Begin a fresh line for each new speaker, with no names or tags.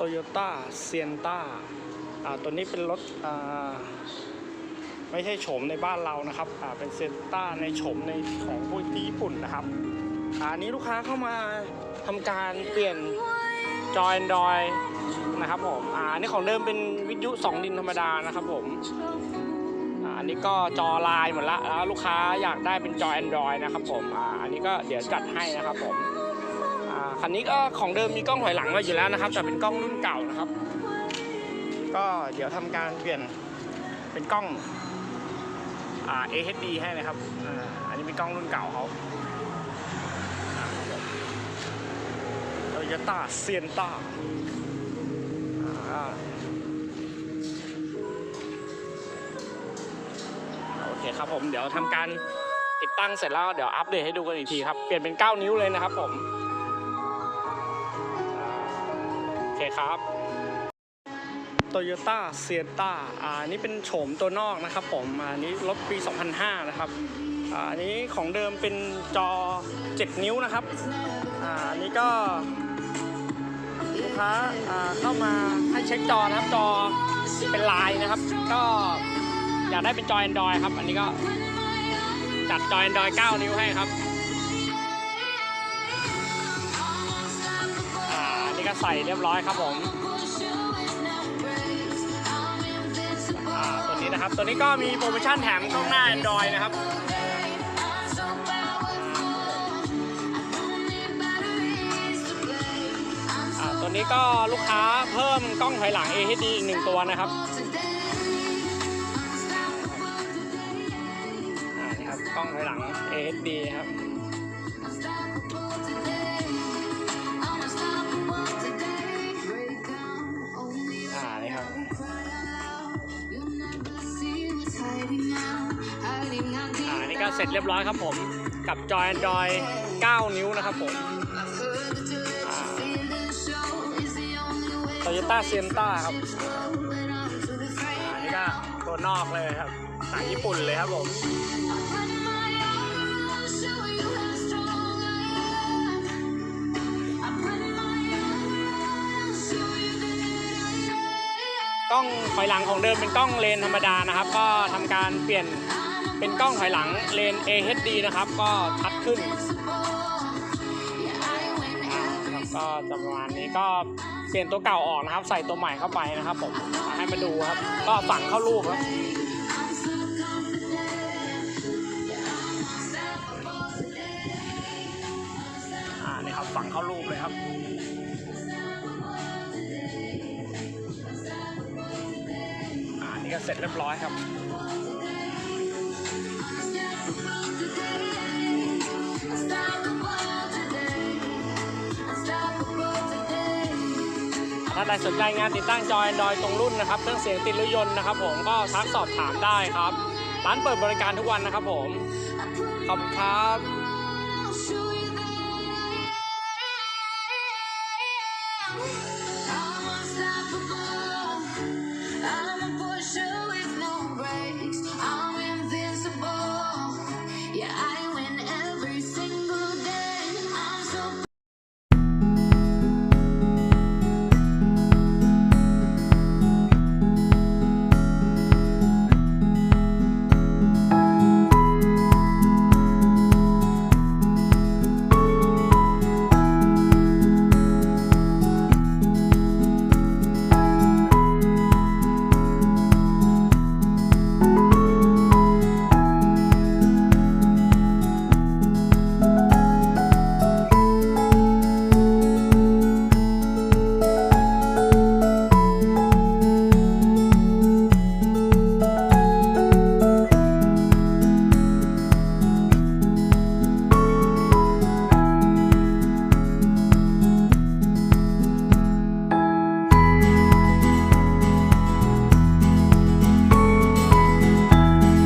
โตโยต้าเซียนต้าอ่าตัวนี้เป็นรถอ่าไม่ใช่โฉมในบ้านเรานะครับอ่าเป็นเซียนต้าในโฉมในของพวกที่ญี่ปุ่นนะครับอ่านี้ลูกค้าเข้ามาทำการเปลี่ยนจอย Android นะครับผมอ่านนี้ของเดิมเป็นวิทยุ 2 ดินธรรมดานะครับผมอ่าอันนี้ก็จอลายหมดละแล้วลูกค้าอยากได้เป็นจอ Android นะครับผมอ่าอันนี้ก็เดี๋ยวจัดให้นะครับผม คันนี้ก็ของเดิมมีกล้องถอยหลังมาอยู่แล้วนะครับ แต่เป็นกล้องรุ่นเก่านะครับ ก็เดี๋ยวทำการเปลี่ยนเป็นกล้องอ่า AHD ให้นะครับอ่าอันนี้เป็นกล้องรุ่นเก่าเขาโตโยต้าเซียนต้าโอเคครับผมเดี๋ยวทำการติดตั้งเสร็จแล้วเดี๋ยวอัปเดตให้ดูกันอีกทีครับ เปลี่ยนเป็น 9 นิ้วเลยนะครับผม เคครับ Toyota s i e n t a อ่าอันนี้เป็นโฉมตัวนอกนะครับผมอันนี้รถปี 2005 นะครับอันนี้ของเดิมเป็นจอ 7 นิ้วนะครับอันนี้ก็ลูกค้าอ่าเข้ามาให้เช็คจอนะครับจอเป็นลายนะครับ ก็อยากได้เป็นจอ Android ครับ อันนี้ก็จัดจอ Android 9 นิ้วให้ครับ ก็ใส่เรียบร้อยครับผมตัวนี้นะครับ ตัวนี้ก็มีโปรโมชั่นแถมกล้องหน้า Android นะครับตัวนี้ก็ลูกค้าเพิ่มกล้องถอยหลัง AHD อีกหนึ่งตัวนะครับนี่ครับกล้องถอยหลัง AHD ครับ อ่านี่ก็เสร็จเรียบร้อยครับผม กับจอย Android 9นิ้วนะครับผมโตโยต้าเซียนต้าครับอ่านี่ก็ตัวนอกเลยครับหนังญี่ปุ่นเลยครับผมกล้องถอยหลังของเดิมเป็นกล้องเลนธรรมดานะครับ ก็ทำการเปลี่ยน เป็นกล้องถอยหลังเลน AHD นะครับ ก็ชัดขึ้นอ่าครับก็จะประมาณนี้ก็เปลี่ยนตัวเก่าออกนะครับ ใส่ตัวใหม่เข้าไปนะครับผมให้มาดูครับ ก็ฝังเข้ารูปครับอ่านี่ครับฝังเข้ารูปเลยครับอ่านี่ก็เสร็จเรียบร้อยครับ ถ้าใครสนใจงานติดตั้งจอ Android ตรงรุ่นนะครับเครื่องเสียงติดรถยนต์นะครับผมก็ทักสอบถามได้ครับ ร้านเปิดบริการทุกวันนะครับผมขอบคุณครับ